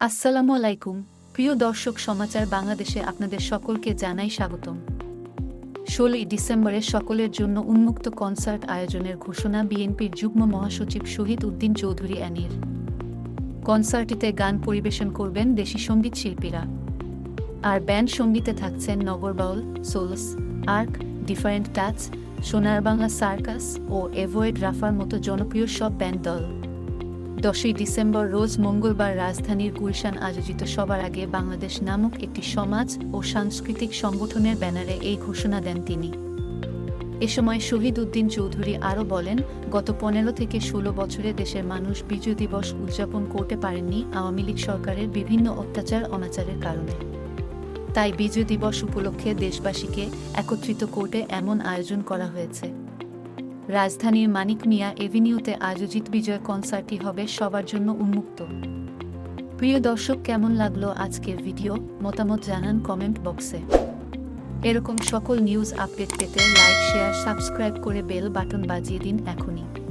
আসসালামু আলাইকুম। প্রিয় দর্শক সমাচার বাংলাদেশে আপনাদের সকলকে জানাই স্বাগতম। ষোলোই ডিসেম্বরে সকলের জন্য উন্মুক্ত কনসার্ট আয়োজনের ঘোষণা বিএনপির যুগ্ম মহাসচিব শহীদ উদ্দিন চৌধুরী অ্যানির। কনসার্টটিতে গান পরিবেশন করবেন দেশি সংগীত শিল্পীরা। আর ব্যান্ড সঙ্গীতে থাকছেন Nagarbaul Souls, Arc, Different Touch Sonar Bangla Circus ও এভয়েড রাফার মতো জনপ্রিয় সব ব্যান্ড দল। দশই ডিসেম্বর রোজ মঙ্গলবার রাজধানীর গুলশান আয়োজিত সবার আগে বাংলাদেশ নামক একটি সমাজ ও সাংস্কৃতিক সংগঠনের ব্যানারে এই ঘোষণা দেন তিনি। এ সময় শহীদ উদ্দিন চৌধুরী আরও বলেন, গত পনেরো থেকে ষোলো বছরে দেশের মানুষ বিজয় দিবস উদযাপন করতে পারেননি আওয়ামী লীগ সরকারের বিভিন্ন অত্যাচার অনাচারের কারণে। তাই বিজয় দিবস উপলক্ষে দেশবাসীকে একত্রিত করতে এমন আয়োজন করা হয়েছে। রাজধানীর মানিক মিয়া এভিনিউতে আয়োজিত বিজয় কনসার্টটি হবে সবার জন্য উন্মুক্ত। প্রিয় দর্শক, কেমন লাগল আজকের ভিডিও? মতামত জানান কমেন্ট বক্সে। এরকম সকল নিউজ আপডেট পেতে লাইক, শেয়ার, সাবস্ক্রাইব করে বেল বাটন বাজিয়ে দিন এখনই।